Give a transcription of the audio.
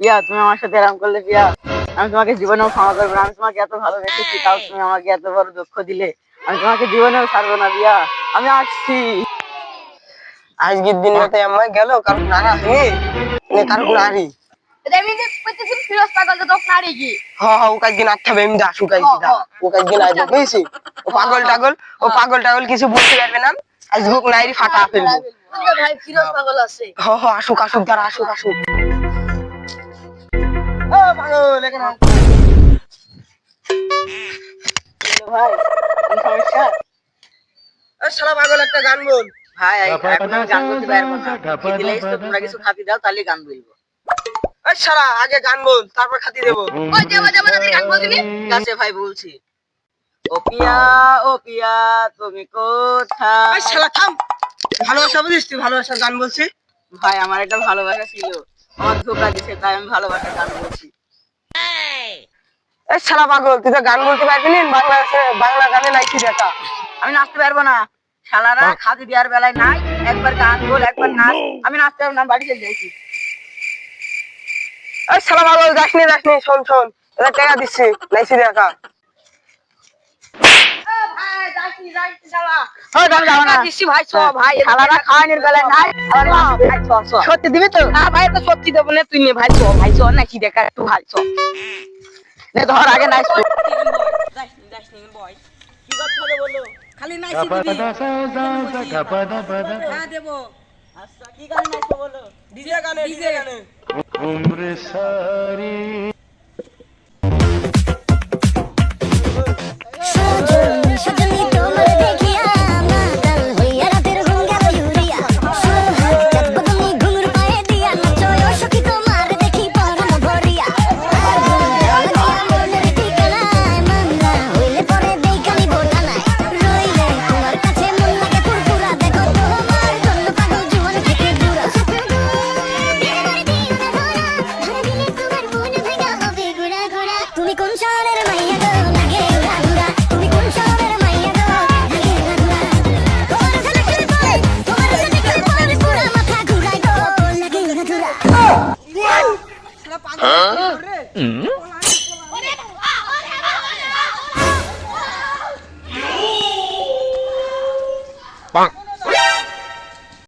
পিয়া তুমি আমার সাথে এরকম করলে পিয়া আমি তোমাকে জীবনেও ক্ষমা করব না আমি তোমাকে এত ভালোবেসেছি তাও তুমি আমাকে এত বড় দুঃখ দিলে আমি তোমাকে জীবনেও ছাড়বো না পিয়া আমি আসছি। আজকের দিনটাতে আমার গেল কারণ নানা কারণ নারী পাগল টাগল ও পাগল টাগল কিছু বুঝতে পারবে না আজকে হোক নাইরি ফাটা ফেলব। ভাই ফিরোজ পাগল আছে। হ হ আসুক আসুক দাঁড়া আসুক আসুক। পাগল এখানে ভাই সমস্যা? শালা পাগল একটা গান বল। ভাই এখন গান করতে পারব না। খিদে তো তোমরা কিছু খাতি দাও তাহলে গান বলব। এ শালা আগে গান বল তারপর খাতি দেবো। ওই যাব যাব তাদের গান বল দিবি। ভাই বলছি ও পিয়া ও পিয়া তুমি কোথায়? এ শালা থাম। ভালোবাসা বুঝিস তুই ভালোবাসার গান বলছি। ভাই আমার একটা ভালোবাসা ছিল। আমার ধোকা দিছে তাই আমি ভালোবাসা গান বলছি। এ শালা পাগল তুই তো গান বলতে পারবি না? বাংলাদেশে বাংলা গানে নাইছি দেখা? আমি নাচতে পারব না। শালারা খাদি দেওয়ার বেলায় নাই। একবার গান বল একবার নাচ। আমি নাচতে পারব না বাড়ি চলে যাইছি। এই শালা পাগল যাস নি যাস নি শোন শোন। এটা টাকা দিচ্ছি নাইছি দেখা নাই। সত্যি দিবি তো? না ভাই তো সত্যি দেবো না তুই নে ভাই চ ভাই চ নাকি দেখা একটু ভাই চ। নে ধর আগে নাচ খালি নাইছি 嗯。我来，我来，我来，我来，我来，我来，我来，我来。棒。